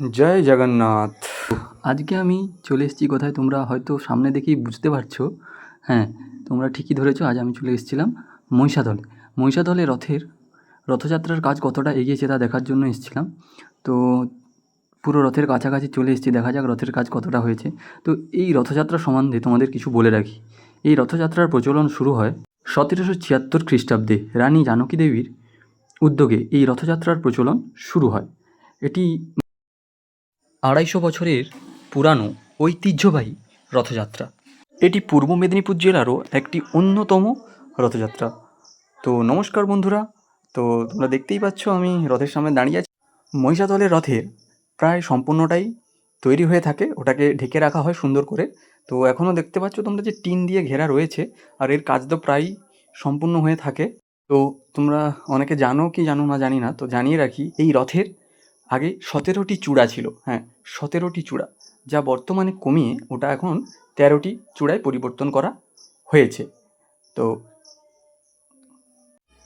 জয় জগন্নাথ। আজকে আমি চলে এসেছি কোথায় তোমরা হয়তো সামনে দেখেই বুঝতে পারছ। হ্যাঁ তোমরা ঠিকই ধরেছো, আজ আমি চলে এসেছিলাম মহিষাদলে। মহিষাদলে রথের, রথযাত্রার কাজ কতটা এগিয়েছে তা দেখার জন্য এসেছিলাম। তো পুরো রথের কাছাকাছি চলে এসেছি, দেখা যাক রথের কাজ কতটা হয়েছে। তো এই রথযাত্রা সম্বন্ধে তোমাদের কিছু বলে রাখি। এই রথযাত্রার প্রচলন শুরু হয় সতেরোশো ছিয়াত্তর খ্রিস্টাব্দে। রানী জানকী দেবীর উদ্যোগে এই রথযাত্রার প্রচলন শুরু হয়। এটি আড়াইশো বছরের পুরানো ঐতিহ্যবাহী রথযাত্রা। এটি পূর্ব মেদিনীপুর জেলারও একটি অন্যতম রথযাত্রা। তো নমস্কার বন্ধুরা, তো তোমরা দেখতেই পাচ্ছ আমি রথের সামনে দাঁড়িয়ে আছি। মহিষাদলের রথের প্রায় সম্পূর্ণটাই তৈরি হয়ে থাকে, ওটাকে ঢেকে রাখা হয় সুন্দর করে। তো এখনও দেখতে পাচ্ছ তোমরা যে টিন দিয়ে ঘেরা রয়েছে, আর এর কাজ তো প্রায় সম্পূর্ণ হয়ে থাকে। তো তোমরা অনেকে জানো কি জানো না জানি না, তো জানিয়ে রাখি, এই রথের আগে সতেরোটি চূড়া ছিল হ্যাঁ সতেরোটি চূড়া, যা বর্তমানে কমিয়ে ওটা এখন তেরোটি চূড়ায় পরিবর্তন করা হয়েছে। তো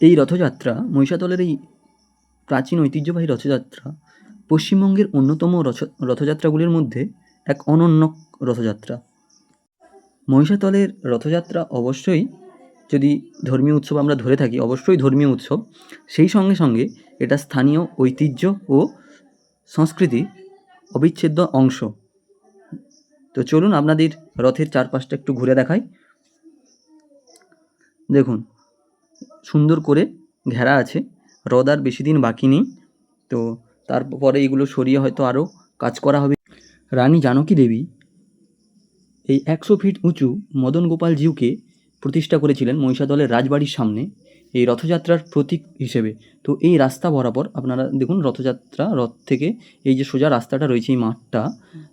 এই রথযাত্রা মহিষাদলের এই প্রাচীন ঐতিহ্যবাহী রথযাত্রা পশ্চিমবঙ্গের অন্যতম রথ- রথযাত্রাগুলির মধ্যে এক অনন্য রথযাত্রা। মহিষাতলের রথযাত্রা অবশ্যই যদি ধর্মীয় উৎসব আমরা ধরে থাকি, অবশ্যই ধর্মীয় উৎসব। সেই সঙ্গে সঙ্গে এটা স্থানীয় ঐতিহ্য ও সংস্কৃতির অবিচ্ছেদ্য অংশ। তো চলুন আপনাদের রথের চারপাশটা একটু ঘুরে দেখাই। দেখুন, সুন্দর করে ঘেরা আছে। রথ আর বেশি দিন বাকি নেই। তো তারপরে এগুলো সরিয়ে হয়তো আরও কাজ করা হবে। রানী জানকী দেবী এই একশো ফিট উঁচু মদন গোপাল জিউকে প্রতিষ্ঠা করেছিলেন মহিষাদলের রাজবাড়ির সামনে এই রথযাত্রার প্রতীক হিসেবে। তো এই রাস্তা বরাবর আপনারা দেখুন রথযাত্রা, রথ থেকে এই যে সোজা রাস্তাটা রয়েছে এই মাঠটা,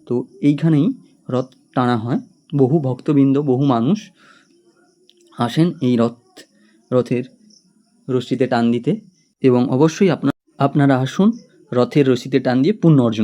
তো এইখানেই রথ টানা হয়। বহু ভক্তবৃন্দ, বহু মানুষ আসেন এই রথ, রথের রশ্মিতে টান দিতে এবং অবশ্যই আপনার আপনারা আসুন রথের রশিতে টান দিয়ে পুণ্য অর্জন